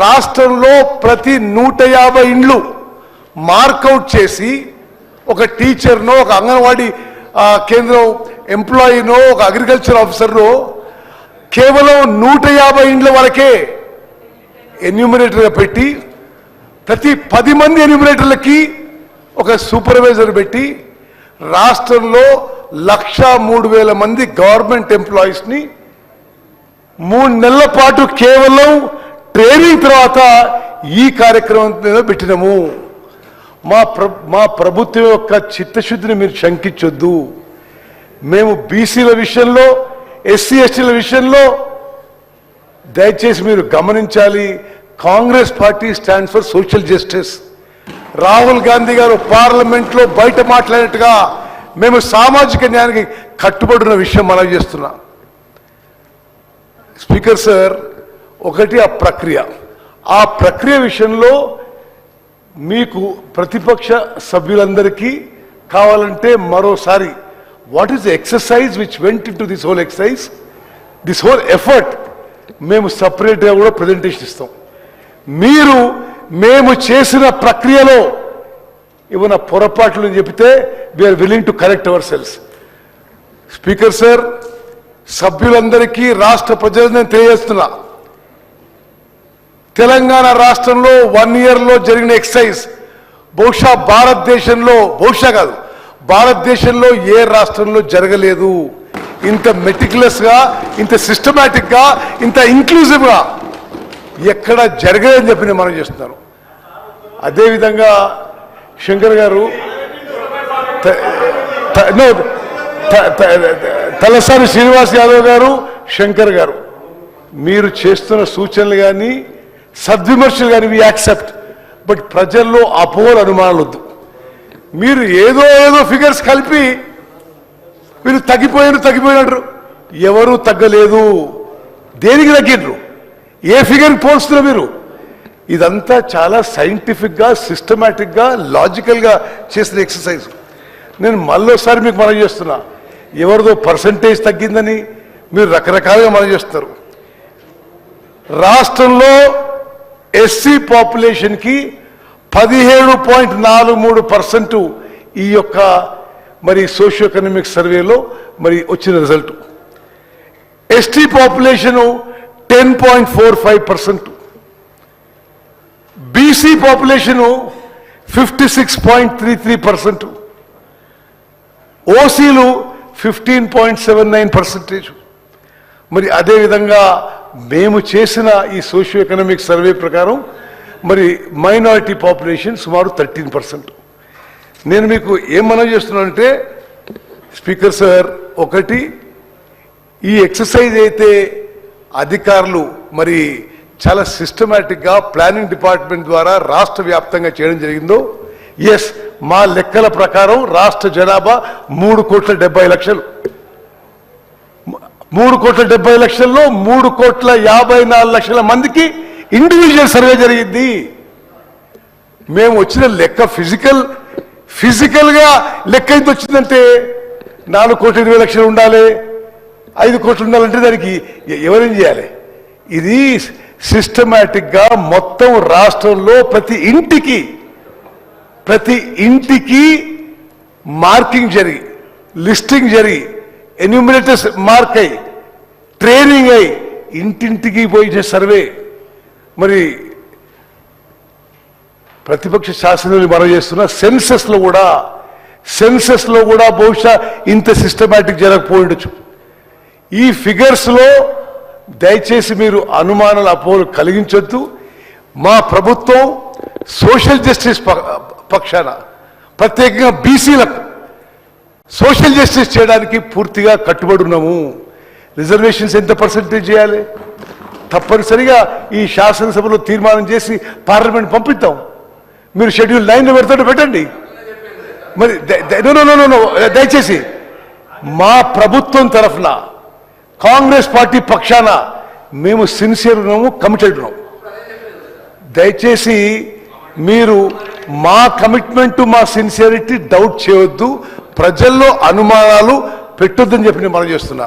రాష్ట్రంలో ప్రతి నూట యాభై ఇండ్లు మార్కౌట్ చేసి ఒక టీచర్నో ఒక అంగన్వాడీ కేంద్రం ఎంప్లాయీనో ఒక అగ్రికల్చర్ ఆఫీసర్నో కేవలం నూట యాభై ఇండ్ల వరకే ఎన్యూమినేటర్గా పెట్టి ప్రతి పది మంది ఎన్యూమినేటర్లకి ఒక సూపర్వైజర్ పెట్టి రాష్ట్రంలో లక్ష మూడు వేల మంది గవర్నమెంట్ ఎంప్లాయీస్ని మూడు నెలల పాటు కేవలం ట్రైనింగ్ తర్వాత ఈ కార్యక్రమం మీద పెట్టినాము. మా ప్ర మా ప్రభుత్వం యొక్క చిత్తశుద్ధిని మీరు శంకించొద్దు. మేము బీసీల విషయంలో ఎస్సీ ఎస్టీల విషయంలో దయచేసి మీరు గమనించాలి. Congress party stands for social justice Rahul Gandhi గారు పార్లమెంట్లో బయట మాట్లాడినట్టుగా మేము సామాజిక న్యాయానికి కట్టుబడిన విషయం మనం చేస్తున్నాం. స్పీకర్ సార్ ఒకటి ఆ ప్రక్రియ. ఆ ప్రక్రియ విషయంలో మీకు ప్రతిపక్ష సభ్యులందరికీ కావాలంటే మరోసారి what is exercise which went into this whole exercise this whole effort మేము సపరేట్గా కూడా ప్రజెంటేషన్ ఇస్తాం. మీరు మేము చేసిన ప్రక్రియలో ఏమైనా పొరపాట్లు చెబితే we are willing to correct ourselves speaker sir సభ్యులందరికీ రాష్ట్ర ప్రజలను నేను తెలియజేస్తున్నా. తెలంగాణ రాష్ట్రంలో వన్ ఇయర్లో జరిగిన ఎక్సైజ్ బహుశా భారతదేశంలో బహుశా కాదు భారతదేశంలో ఏ రాష్ట్రంలో జరగలేదు. ఇంత మెటిక్యులస్గా ఇంత సిస్టమేటిక్గా ఇంత ఇంక్లూజివ్గా ఎక్కడ జరగలేదని చెప్పి నేను మనం చేస్తున్నాను. అదేవిధంగా శంకర్ గారు తలసాని శ్రీనివాస్ యాదవ్ గారు శంకర్ గారు మీరు చేస్తున్న సూచనలు కానీ సద్విమర్శలు కానీ వి యాక్సెప్ట్ బట్ ప్రజల్లో అపోహలు అనుమానాలు వద్దు. మీరు ఏదో ఏదో ఫిగర్స్ కలిపి మీరు తగ్గిపోయారు తగ్గిపోయినారు ఎవరు తగ్గలేదు. దేనికి తగ్గిండ్రు ఏ ఫిగర్ పోల్స్తున్నారు మీరు? ఇదంతా చాలా సైంటిఫిక్గా సిస్టమేటిక్గా లాజికల్గా చేసిన ఎక్సర్సైజ్ నేను మళ్ళోసారి మీకు మనం చేస్తున్నా. ఎవరిదో పర్సంటేజ్ తగ్గిందని మీరు రకరకాలుగా మనం చేస్తున్నారు. రాష్ట్రంలో ఎస్సీ పాపులేషన్కి పదిహేడు పాయింట్ నాలుగు మూడు పర్సెంట్ ఈ యొక్క మరి సోషియో ఎకనామిక్ సర్వేలో మరి వచ్చిన result. ST population ten point four five percent. BC population fifty six point three three percent. ఓసీలు fifteen point seven nine percentage. మరి అదేవిధంగా మేము చేసిన ఈ సోషియో ఎకనామిక్ సర్వే ప్రకారం మరి మైనారిటీ పాపులేషన్ సుమారు థర్టీన్ పర్సెంట్ నేను మీకు ఏం మనం చేస్తున్నానంటే స్పీకర్ సార్ ఒకటి ఈ ఎక్సర్సైజ్ అయితే అధికారులు మరి చాలా సిస్టమేటిక్గా ప్లానింగ్ డిపార్ట్మెంట్ ద్వారా రాష్ట్ర వ్యాప్తంగా చేయడం జరిగిందో ఎస్ మా లెక్కల ప్రకారం రాష్ట్ర జనాభా మూడు కోట్ల డెబ్బై లక్షలు. మూడు కోట్ల డెబ్బై లక్షల్లో మూడు కోట్ల యాభై నాలుగు లక్షల మందికి ఇండివిజువల్ సర్వే జరిగింది మేము వచ్చిన లెక్క ఫిజికల్ ఫిజికల్గా లెక్క ఎంత వచ్చిందంటే నాలుగు కోట్ల ఇరవై లక్షలు ఉండాలి. ఐదు కోట్లు ఉండాలంటే దానికి ఎవరేం చేయాలి? ఇది సిస్టమేటిక్గా మొత్తం రాష్ట్రంలో ప్రతి ఇంటికి ప్రతి ఇంటికి మార్కింగ్ జరిగి లిస్టింగ్ జరిగి ఎన్యూమినేటర్స్ మార్క్ అయి ట్రైనింగ్ అయి ఇంటింటికి పోయి సర్వే. మరి ప్రతిపక్ష శాసనం మనం చేస్తున్న సెన్సస్లో కూడా సెన్సెస్లో కూడా బహుశా ఇంత సిస్టమేటిక్ జరగకపోయి ఉండొచ్చు. ఈ ఫిగర్స్లో దయచేసి మీరు అనుమానాల అపోహలు కలిగించొద్దు. మా ప్రభుత్వం సోషల్ జస్టిస్ ప- పక్షాన ప్రత్యేకంగా బీసీలకు సోషల్ జస్టిస్ చేయడానికి పూర్తిగా కట్టుబడి ఉన్నాము. రిజర్వేషన్స్ ఎంత పర్సెంటేజ్ చేయాలి? తప్పనిసరిగా ఈ శాసనసభలో తీర్మానం చేసి పార్లమెంట్ పంపిద్దాం. మీరు షెడ్యూల్ నైన్లో పెడతాడు పెట్టండి. మరి దయచేసి మా ప్రభుత్వం తరఫున కాంగ్రెస్ పార్టీ పక్షాన మేము సిన్సియర్ ఉన్నాము కమిటెడ్ ఉన్నాము. దయచేసి మీరు మా కమిట్మెంట్ మా సిన్సియరిటీ డౌట్ చేయొద్దు. ప్రజల్లో అనుమానాలు పెట్టొద్దని చెప్పి నేను మనం చేస్తున్నా.